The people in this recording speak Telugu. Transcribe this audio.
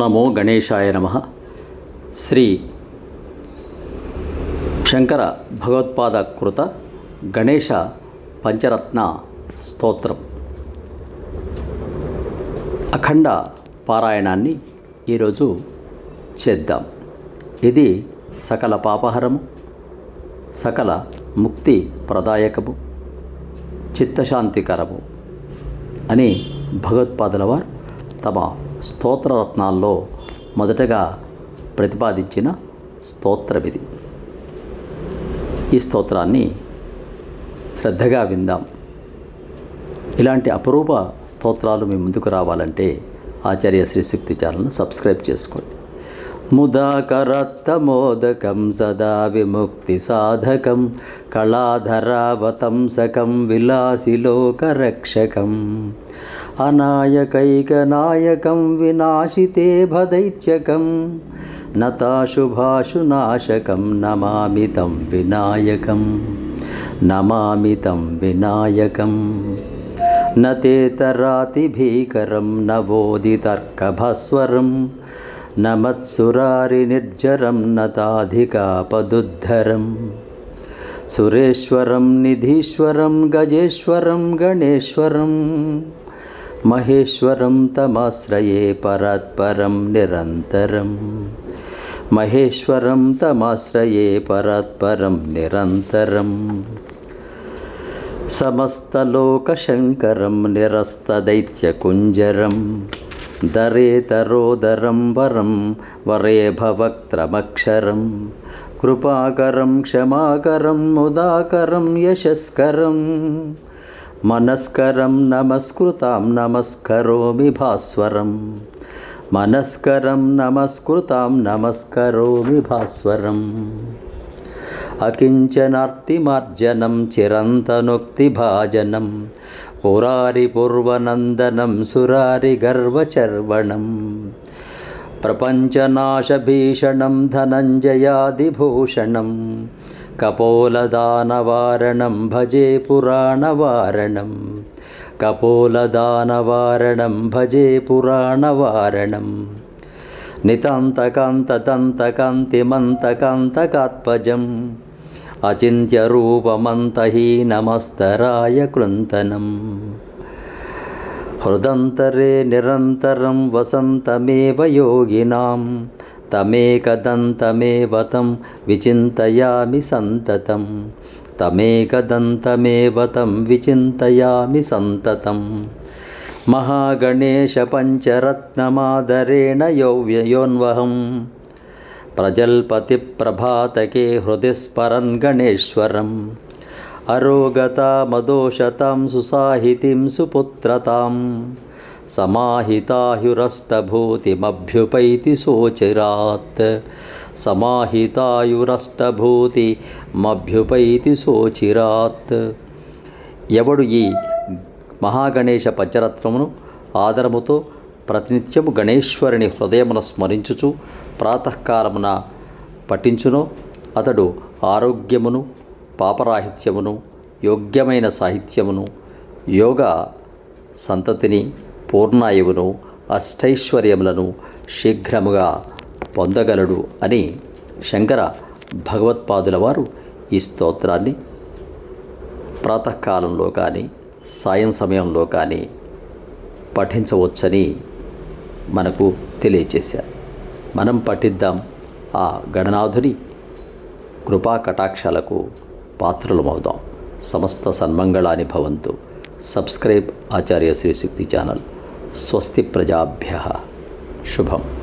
నమో గణేశాయ నమ. శ్రీ శంకర భగవత్పాద కృత గణేశ పంచరత్న స్తోత్రం. అఖండ పారాయణాన్ని ఈరోజు చేద్దాం. ఇది సకల పాపహరము సకల ముక్తి ప్రదాయకము చిత్తశాంతికరము అని భగవత్పాదుల వారు తమ స్తోత్రరత్నాల్లో మొదటగా ప్రతిపాదించిన స్తోత్రం ఈ స్తోత్రాన్ని శ్రద్ధగా విందాం. ఇలాంటి అపరూప స్తోత్రాలు మీ ముందుకు రావాలంటే ఆచార్య శ్రీశక్తి ఛానల్ను సబ్స్క్రైబ్ చేసుకోండి. ముదాకరత్తమోదకం సదా విముక్తి సాధకం కళాధరావతంసకం విలాసిలోకరక్షకం అనాయకైకనాయకం వినాశితే భదైత్యకం నతాశుభాశునాశకం నమామితం వినాయకం నమామితం వినాయకం నతేతరాతిభీకరం నవోదితర్కభస్వరం నమత్సురారి నిర్జరం నతాధికాపదుద్ధరం. సురేశ్వరం నిధీశ్వరం గజేశ్వరం గణేశ్వరం. మహేశ్వరం తమాశ్రయే పరాత్పరం నిరంతరం. మహేశ్వరం తమాశ్రయే పరాత్పరం నిరంతరం. సమస్తలోకశంకరం నిరస్తదైత్యకుంజరం దరేతరోదరం వరం వరేభవక్త్రమక్షరం కృపాకరం క్షమాకరం ముదాకరం యశస్కరం. మనస్కరం నమస్కృతాం నమస్కరోమి భాస్వరం. మనస్కరం నమస్కృతాం నమస్కరోమి భాస్వరం. అకించనార్తిమార్జనం చిరంతనుక్తిభాజనం. సురారి గర్వచర్వణం ప్రపంచనాశభీషణం ధనంజయాదిభూషణం. కపోలదానవారణం భజే పురాణవారణం. కపోలదానవారణం భజే పురాణవారణం. నితాంతకాంతదంతకాంతిమంతకాంతకాత్మజం అచింత్యరూపమంతహీనమస్తరాయ కృంతనం. హృదంతరే నిరంతరం వసంతమేవ యోగినాం. తమేకదంతమేవ తం విచింతయామి సంతతం. తమేకదంతమేవ తం విచింతయామి సంతతం. మహాగణేశ పంచరత్నమాదరేణ యౌవ్యయోన్వహం ప్రజల్పతి ప్రభాతకే హృది స్మరన్ గణేశ్వరం అరోగతామదోషతాం సుసాహితిం సుపుత్రతాం సమాహితాయురష్టభూతిమభ్యుపైతి సోచిరాత్ సమాహితాయురష్టభూతిమభ్యుపైతి సోచిరాత్ ఎవడు ఈ మహాగణేశ పంచరత్నమును ఆదరముతో ప్రతినిత్యము గణేశ్వరుని హృదయమున స్మరించుచు ప్రాతకాలమున పఠించునో. అతడు ఆరోగ్యమును పాపరాహిత్యమును యోగ్యమైన సాహిత్యమును యోగ సంతతిని పూర్ణాయువును అష్టైశ్వర్యములను శీఘ్రముగా పొందగలడు అని శంకర భగవత్పాదుల వారు ఈ స్తోత్రాన్ని ప్రాతకాలంలో కానీ సాయం సమయంలో కానీ పఠించవచ్చని మనకు తెలియచేశారు. మనం పఠిద్దాం ఆ గణనాథుని కృపా కటాక్షాలకు పాత్రలమవుదాం. సమస్త సన్మంగళాని భవంతు. Subscribe Acharya Srishakti channel. స్వస్తి ప్రజాభ్య. శుభం.